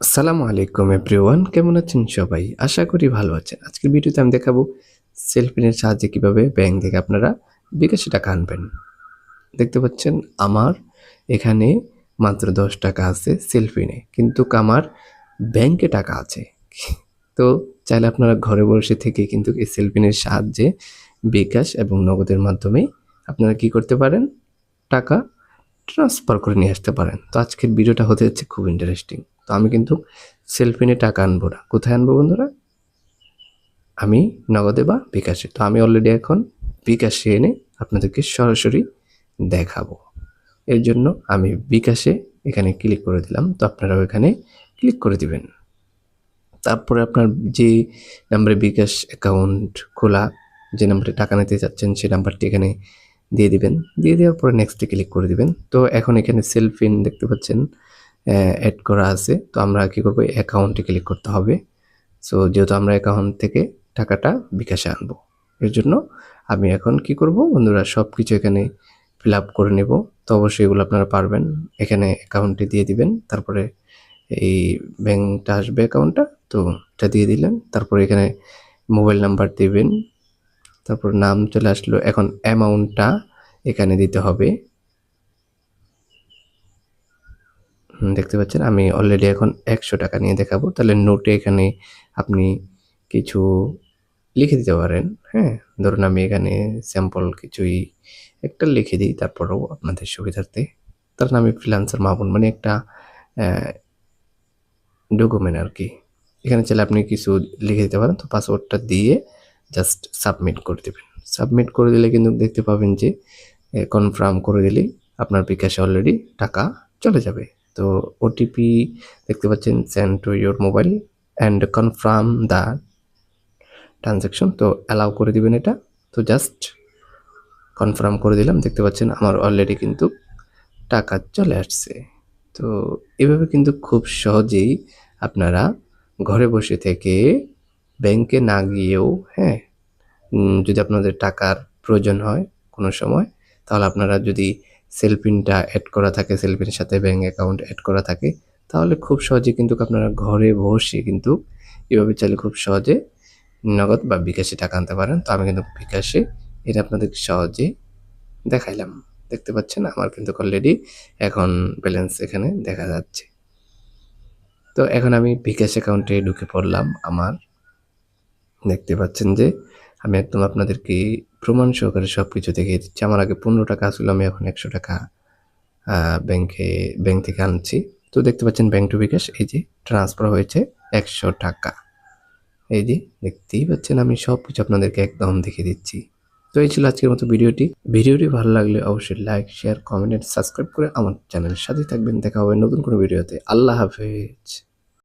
আসসালামু আলাইকুম এভরিওয়ান, কেমন আছেন সবাই? আশা করি ভালো আছেন। আজকের ভিডিওতে আমি দেখাবো সেলফিনের সাহায্যে কীভাবে ব্যাংক থেকে আপনারা বিকাশে টাকা আনবেন। দেখতে পাচ্ছেন, আমার এখানে মাত্র দশ টাকা আছে সেলফিনে কিন্তু আমার ব্যাংকে টাকা আছে। তো চাইলে আপনারা ঘরে বসে থেকে কিন্তু এই সেলফিনের সাহায্যে বিকাশ এবং নগদের মাধ্যমে আপনারা কি করতে পারেন? টাকা ট্রান্সফার করে নিয়ে আসতে পারেন। তো আজকের ভিডিওটা হতে যাচ্ছে খুব ইন্টারেস্টিং তো আমি কিন্তু সেলফিনে টাকা আনব না। কোথায় আনব বন্ধুরা? আমি নগদে বা বিকাশে। তো আমি অলরেডি এখন বিকাশে এনে আপনাদেরকে সরাসরি দেখাবো। এর জন্য আমি বিকাশে এখানে ক্লিক করে দিলাম। তো আপনারাও এখানে ক্লিক করে দিবেন। তারপরে আপনার যে নাম্বারে বিকাশ অ্যাকাউন্ট খোলা, যে নাম্বারে টাকা নিতে চাচ্ছেন, সেই নাম্বারটি এখানে দিয়ে দিবেন। দিয়ে দেওয়ার পরে নেক্সটে ক্লিক করে দিবেন। তো এখন এখানে সেলফিন দেখতে পাচ্ছেন। অ্যাড করা আছে, তো আমরা কি করব? অ্যাকাউন্টে ক্লিক করতে হবে। সো যেহেতু আমরা অ্যাকাউন্ট থেকে টাকাটা বিকাশে আনব, এর জন্য আমি এখন কি করব? বন্ধুরা সব কিছু এখানে ফিল আপ করে নেব। তো অবশ্যই এগুলো আপনারা পারবেন। এখানে অ্যাকাউন্টে দিয়ে দিবেন, তারপরে এই ব্যাংকটা আসবে অ্যাকাউন্টটা তো এটা দিয়ে দিলেন। তারপরে এখানে মোবাইল নাম্বার দিবেন। তারপর নাম চলে আসলো, এখন অ্যামাউন্টটা এখানে দিতে হবে। দেখতে পাচ্ছেন, আমি অলরেডি এখন একশো টাকা নিয়ে দেখাবো। তাহলে নোটে এখানে আপনি কিছু লিখে দিতে পারেন হ্যাঁ? ধরুন আমি এখানে স্যাম্পল কিছুই একটা লিখে দিই, তারপরেও আপনাদের সুবিধার্থে। ধরুন আমি ফ্রিলান্সার মাহবুন মানে একটা ডকুমেন্ট আর কি এখানে চাইলে আপনি কিছু লিখে দিতে পারেন, তো পাসওয়ার্ডটা দিয়ে জাস্ট সাবমিট করে দেবেন। সাবমিট করে দিলে কিন্তু দেখতে পাবেন যে কনফার্ম করে দিলেই আপনার বিকাশে অলরেডি টাকা চলে যাবে। তো ওটিপি দেখতে পাচ্ছেন send to your mobile and confirm the transaction তো অ্যালাউ করে দিবেন এটা। তো জাস্ট কনফার্ম করে দিলাম, দেখতে পাচ্ছেন আমার অলরেডি কিন্তু টাকা চলে আসছে। তো এভাবে কিন্তু খুব সহজেই আপনারা ঘরে বসে থেকে ব্যাংকে না গিয়েও হ্যাঁ যদি আপনাদের টাকার প্রয়োজন হয় কোনো সময়, তাহলে আপনারা যদি সেলফিনটা অ্যাড করা থাকে, সেলফিনের সাথে ব্যাঙ্ক অ্যাকাউন্ট অ্যাড করা থাকে, তাহলে খুব সহজে কিন্তু আপনারা ঘরে বসে কিন্তু এভাবে চাইলে খুব সহজে নগদ বা বিকাশে টাকা আনতে পারেন। তো আমি কিন্তু বিকাশে এটা আপনাদের সহজে দেখাইলাম। দেখতে পাচ্ছেন আমার কিন্তু অলরেডি এখন ব্যালেন্স এখানে দেখা যাচ্ছে। তো এখন আমি বিকাশ অ্যাকাউন্টে ঢুকে পড়লাম আমার। দেখতে পাচ্ছেন যে আমি একদম আপনাদেরকে প্রমাণ সহকারে সব কিছু দেখিয়ে দিচ্ছি। আমার আগে পনেরো টাকা আসলে, আমি এখন একশো টাকা ব্যাংকে, ব্যাংক থেকে আনছি। তো দেখতে পাচ্ছেন ব্যাংক টু বিকাশ, এই যে ট্রান্সফার হয়েছে একশো টাকা। এই যে দেখতেই পাচ্ছেন, আমি সব কিছু আপনাদেরকে একদম দেখিয়ে দিচ্ছি। তো এই ছিল আজকের মতো ভিডিওটি। ভিডিওটি ভালো লাগলে অবশ্যই লাইক শেয়ার কমেন্ট সাবস্ক্রাইব করে আমার চ্যানেলের সাথে থাকবেন। দেখা হবে নতুন কোনো ভিডিওতে। আল্লাহ হাফেজ।